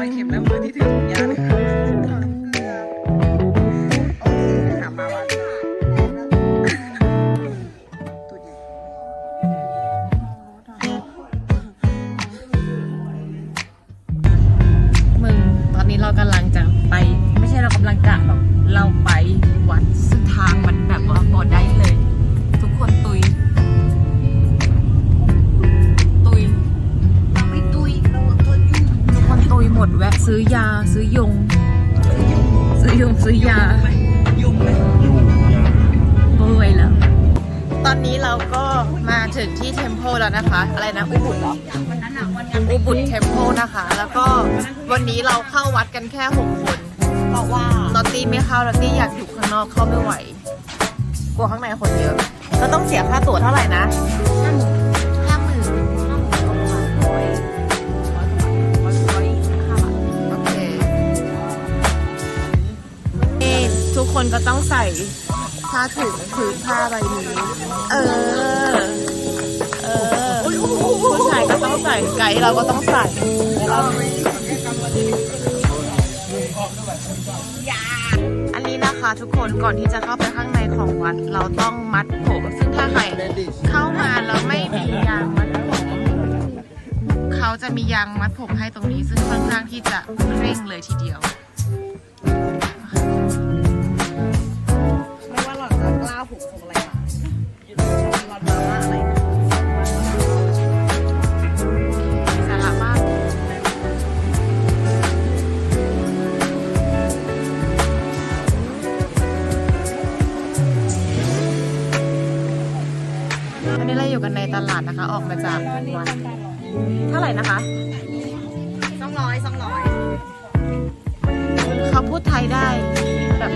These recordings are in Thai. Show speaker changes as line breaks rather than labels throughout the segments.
อย
เข็
มและมือที่ถือถุงยาเลยค่ะโอเคถามมาว่าตัวใหญ่มึงตอนนี้เรากำลังจะไป ไม่ใช่เรากำลังจะแบบ ซื้อยาซื้อยง ซื้อยงซื้อยายุงเลยเบื่อแล้ว ตอนนี้เราก็มาถึงที่เทมเพลแล้วนะคะ อะไรนะอุบุตเหรอ
วันนั้นอะวันงาน
อุบุตเทมเพลนะคะ แล้วก็วันนี้เราเข้าวัดกันแค่6คน
เพราะว่า
ลอตตี้ไม่เข้าลอตตี้อยากอยู่ข้างนอกเข้าไม่ไหว กลัวข้างในคนเยอะ ก็ต้องเสียค่าตั๋วเท่าไหร่นะ
ห้า
คนก็ต้องใส่ผ้าถุงผืนผ้าใบนี้ เออ เออ ผู้ชายก็ต้องใส่ไกด์เราก็ต้องใส่อันนี้นะคะทุกคนก่อนที่จะเข้าไปข้างในของวัด เราต้องมัดผมซึ่งถ้าใครเข้ามาแล้วไม่มียางมัดผมเขาจะมียางมัดผมให้ตรงนี้ซึ่งค่อนข้างที่จะเคร่งเลยทีเดียว
หุงพวงอะไรมานนี้
เราอยู่กันในตลาดนะคะ ออกมาจากวันเท่าไหร่นะคะ
สองร้อยสองร้อย
เขาพูดไทยได้แบบ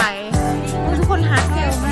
า
ยทุ
กคนฮาร์เซลมาก